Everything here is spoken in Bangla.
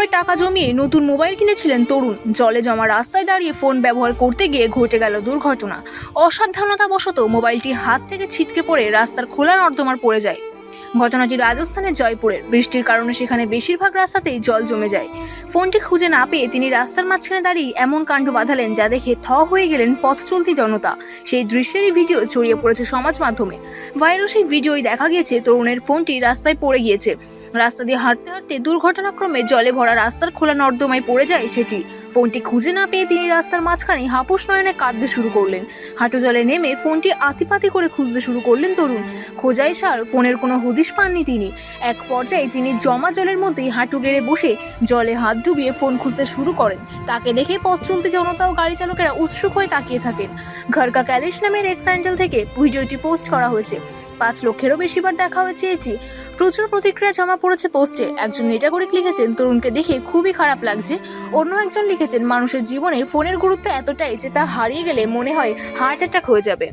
করে টাকা জমিয়ে নতুন মোবাইল কিনেছিলেন তরুণ। জলে জমা রাস্তায় দাঁড়িয়ে ফোন ব্যবহার করতে গিয়ে ঘটে গেল দুর্ঘটনা। অসাবধানতাবশত মোবাইলটি হাত থেকে ছিটকে পড়ে রাস্তার খোলা নর্দমার পড়ে যায়। ঘটনাটি রাজস্থানের জয়পুরের। বৃষ্টির কারণে সেখানে বেশিরভাগ রাস্তাতেই জল জমে যায়। ফোনটি খুঁজে না পেয়ে তিনি রাস্তার মাঝখানে দাঁড়িয়ে এমন কাণ্ড বাঁধালেন যা দেখে থ হয়ে গেলেন পথ চলতি জনতা। সেই দৃশ্যেরই ভিডিও ছড়িয়ে পড়েছে সমাজ মাধ্যমে। ভাইরাল সেই ভিডিওই দেখা গিয়েছে, তরুণের ফোনটি রাস্তায় পড়ে গিয়েছে। রাস্তা দিয়ে হাঁটতে হাঁটতে দুর্ঘটনাক্রমে জলে ভরা রাস্তার খোলা নর্দমায় পড়ে যায় সেটি। ফোনটি খুঁজে না পেয়ে তিনি রাস্তার মাঝখানে হাপুস নয়নে কাঁদতে শুরু করলেন। হাঁটু জলে নেমে ফোনটি আতিপাতি করে খুঁজতে শুরু করলেন তরুণ। খোঁজাই সার ফোনের কোনো হদিশ পাননি তিনি। এক পর্যায়ে তিনি জমা জলের মধ্যেই হাঁটু গেড়ে বসে জলে হাত ডুবিয়ে ফোন খুঁজতে শুরু করেন। তাকে দেখে পথ চলতি জনতা ও গাড়ি চালকেরা উৎসুক হয়ে তাকিয়ে থাকেন। ঘরকা ক্যালিশ নামের এক স্যান্ডেল থেকে ভিডিওটি পোস্ট করা হয়েছে। পাঁচ লক্ষেরও বেশিবার দেখা হয়েছে এটি। প্রচুর প্রতিক্রিয়া জমা পড়েছে পোস্টে। একজন নেটাগরিক লিখেছেন, তরুণকে দেখে খুবই খারাপ লাগছে। অন্য একজন লিখেছেন, মানুষের জীবনে ফোনের গুরুত্ব এতটাই যে তা হারিয়ে গেলে মনে হয় হার্ট অ্যাটাক হয়ে যাবে।